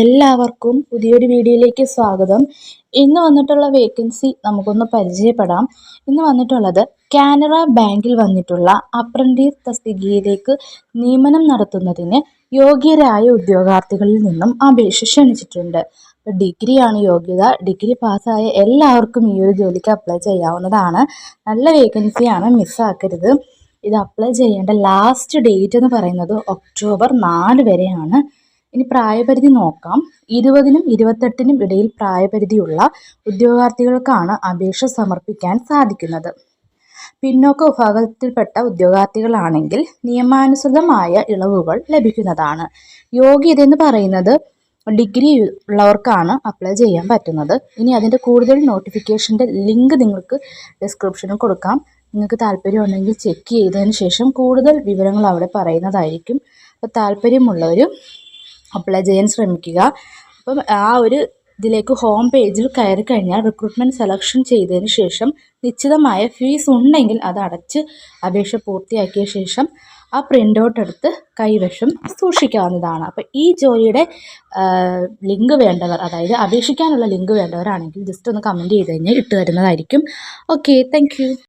എല്ലാവർക്കും പുതിയൊരു വീഡിയോയിലേക്ക് സ്വാഗതം. ഇന്ന് വന്നിട്ടുള്ള വേക്കൻസി നമുക്കൊന്ന് പരിചയപ്പെടാം. ഇന്ന് വന്നിട്ടുള്ളത് കാനറ ബാങ്കിൽ വന്നിട്ടുള്ള അപ്രന്റീസ് തസ്തികയിലേക്ക് നിയമനം നടത്തുന്നതിന് യോഗ്യരായ ഉദ്യോഗാർത്ഥികളിൽ നിന്നും അപേക്ഷ ക്ഷണിച്ചിട്ടുണ്ട്. ഡിഗ്രിയാണ് യോഗ്യത. ഡിഗ്രി പാസ്സായ എല്ലാവർക്കും ഈ ഒരു ജോലിക്ക് അപ്ലൈ ചെയ്യാവുന്നതാണ്. നല്ല വേക്കൻസിയാണ് മിസ്സാക്കരുത് ഇത് അപ്ലൈ ചെയ്യേണ്ട ലാസ്റ്റ് ഡേറ്റ് എന്ന് പറയുന്നത് ഒക്ടോബർ നാല് വരെയാണ്. ഇനി പ്രായപരിധി നോക്കാം. ഇരുപതിനും ഇരുപത്തെട്ടിനും ഇടയിൽ പ്രായപരിധിയുള്ള ഉദ്യോഗാർത്ഥികൾക്കാണ് അപേക്ഷ സമർപ്പിക്കാൻ സാധിക്കുന്നത്. പിന്നോക്ക വിഭാഗത്തിൽപ്പെട്ട ഉദ്യോഗാർത്ഥികളാണെങ്കിൽ നിയമാനുസൃതമായ ഇളവുകൾ ലഭിക്കുന്നതാണ്. യോഗ്യത എന്ന് പറയുന്നത് ഡിഗ്രി ഉള്ളവർക്കാണ് അപ്ലൈ ചെയ്യാൻ പറ്റുന്നത്. ഇനി അതിന്റെ കൂടുതൽ നോട്ടിഫിക്കേഷന്റെ ലിങ്ക് നിങ്ങൾക്ക് ഡിസ്ക്രിപ്ഷനിൽ കൊടുക്കാം. നിങ്ങൾക്ക് താല്പര്യമുണ്ടെങ്കിൽ ചെക്ക് ചെയ്തതിന് ശേഷം കൂടുതൽ വിവരങ്ങൾ അവിടെ പറയുന്നതായിരിക്കും. അപ്പോൾ താല്പര്യമുള്ളവർ അപ്ലൈ ചെയ്യാൻ ശ്രമിക്കുക. അപ്പം ആ ഒരു ഇതിലേക്ക് ഹോം പേജിൽ കയറി കഴിഞ്ഞാൽ റിക്രൂട്ട്മെന്റ് സെലക്ഷൻ ചെയ്തതിന് ശേഷം നിശ്ചിതമായ ഫീസ് ഉണ്ടെങ്കിൽ അത് അടച്ച് അപേക്ഷ പൂർത്തിയാക്കിയ ശേഷം ആ പ്രിന്റ് ഔട്ട് എടുത്ത് കൈവശം സൂക്ഷിക്കാവുന്നതാണ്. അപ്പോൾ ഈ ജോലിയുടെ ലിങ്ക് വേണ്ടവർ അതായത് അപേക്ഷിക്കാനുള്ള ലിങ്ക് വേണ്ടവരാണെങ്കിൽ ജസ്റ്റ് ഒന്ന് കമന്റ് ചെയ്ത് കഴിഞ്ഞാൽ ഇട്ട് തരുന്നതായിരിക്കും ഓക്കെ താങ്ക്